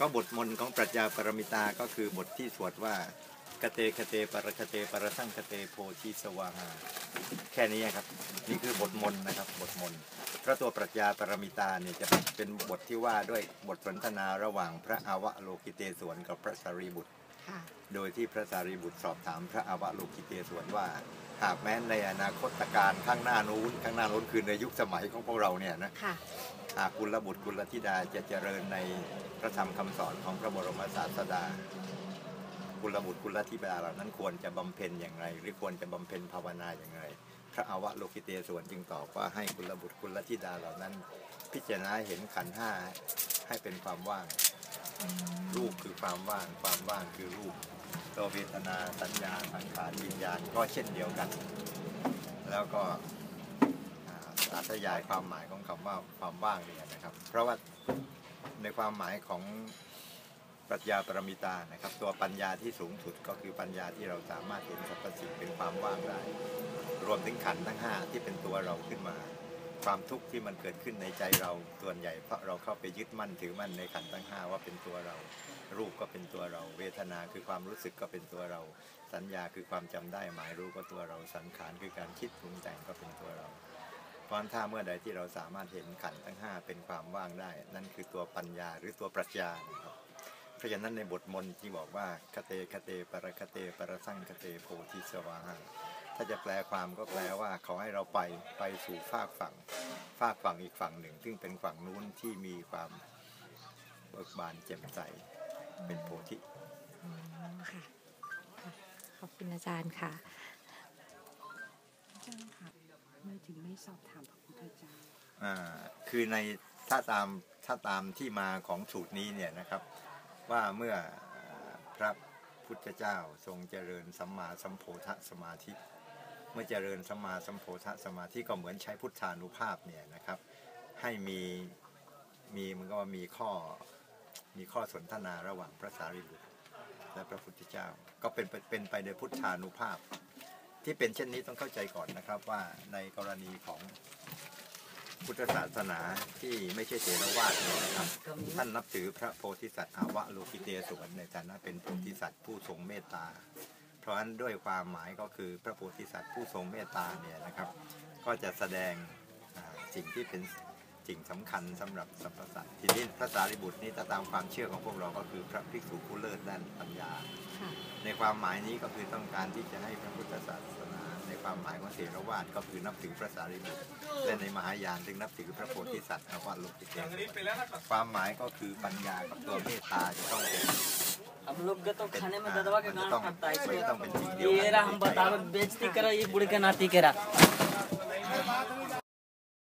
ก็บทมนต์ของปรัชญาปรมิตาก็คือบทที่สวดว่ากเตคเตปรคเตปรสังคเตโพธิสวาหาแค่นี้ครับ นี่คือบทมนต์นะครับ บทมนต์พระตัวปรัชญาปรมิตาเนี่ยจะเป็นบทที่ว่าด้วยบทสนทนาระหว่างพระอาวะโลกิเตศวนกับพระสารีบุตรโดยที่พระสารีบุตรสอบถามพระอาวะโลกิเตศวนว่า หากแม้ในอนาคตการข้างหน้านู้นข้างหน้านู้นคือในยุคสมัยของพวกเราเนี่ยนะ หากกุลบุตรกุลธิดาจะเจริญในพระธรรมคำสอนของพระบรมศาสดา กุลบุตรกุลธิดาเหล่านั้นควรจะบำเพ็ญอย่างไร หรือควรจะบำเพ็ญภาวนาอย่างไร พระอวะโลกิเตศวนจึงตอบว่าให้กุลบุตรกุลธิดาเหล่านั้น พิจารณาเห็นขันห้าให้เป็นความว่าง รูปคือความว่าง ความว่างคือรูปตัวเวทนาสัญญาสังขารวิญญาณก็เช่นเดียวกัน แล้วก็ อ่าธยายความหมายของคำว่าความว่างเนี่ยนะครับ เพราะว่าในความหมายของปรัชญาปรมิตานะครับ ตัวปัญญาที่สูงสุดก็คือปัญญาที่เราสามารถเห็นสรรพสิ่งเป็นความว่างได้ รวมถึงขันทั้งห้าที่เป็นตัวเราขึ้นมา ความทุกข์ที่มันเกิดขึ้นในใจเราส่วนใหญ่เพราะเราเข้าไปยึดมั่นถือมั่นในขันทั้งห้าว่าเป็นตัวเรา รูปก็เป็นตัวเรา เวทนาคือความรู้สึกก็เป็นตัวเรา สัญญาคือความจำได้หมายรู้ก็ตัวเราสังขารคือการคิดปรุงแต่งก็เป็นตัวเรา เพราะถ้าเมื่อใดที่เราสามารถเห็นขันทั้งห้าเป็นความว่างได้ นั่นคือตัวปัญญาหรือตัวปรัชญานะครับเพราะฉะนั้นในบทมนต์ที่บอกว่าคเตคเตปรคเตปรสังคเตโพธิสวาหาถ้าจะแปลความก็แปลว่าเขอให้เราไปไปสู่ฟากฝั่งฟากฝั่งอีกฝั่งหนึ่ง ซึ่งเป็นฝั่งนู้นที่มีความเบิกบานแจ่มใสเป็นโพธิค่ะขอบคุณอาจารย์ค่ะ อาจารย์ค่ะทำไม ถึงไม่สอบถามพระพุทธเจ้าอ่าคือในถ้าตามถ้าตามที่มาของสูตรนี้เนี่ยนะครับ ว่าเมื่อพระพุทธเจ้าทรงเจริญสัมมาสัมโพธสมาธิ เมื่อเจริญสัมมาสัมโพธสมาธิก็เหมือนใช้พุทธานุภาพเนี่ยนะครับ ให้มีมีมันก็ว่ามีข้อมีข้อสนทนาระหว่างพระสารีบุตรและพระพุทธเจ้า ก็เป็นเป็นไปโดยพุทธานุภาพ ที่เป็นเช่นนี้ต้องเข้าใจก่อนนะครับว่าในกรณีของพุทธศาสนาที่ไม่ใช่เถรวาทเนี่ยนะครับท่านนับถือพระโพธิสัตว์อาวะโลกิเตศวนในฐานะเป็นโพธิสัตว์ผู้ทรงเมตตา เพราะฉะนั้นด้วยความหมายก็คือพระโพธิสัตว์ผู้ทรงเมตตาเนี่ยนะครับ ก็จะแสดงอ่าสิ่งที่เป็น สิ่งสำคัญสำหรับสรรพสัตว์ทีนี้พระสารีบุตรนี่ถ้าตามความเชื่อของพวกเราก็คือพระภิกษุผู้เลิศด้านปัญญา ค่ะ ในความหมายนี้ก็คือต้องการที่จะให้พระพุทธศาสนา ในความหมายของเถรวาทก็คือนับถือพระสารีบุตรและในมหายานถึงนับถือพระโพธิสัตว์อาวะโลกิเตศวนความหมายก็คือปัญญากับตัวเมตตาจะต้องเป็น हम लोग का तो เป็น खाने में อ่า दबा के มันจะ गाना ต้อง पड़ता है มันจะ इसमें ต้องเป็นสิ่งเดียว ये กัน रहा हम बतावे बेइज्जती करा ये बुढ़े का नाती करा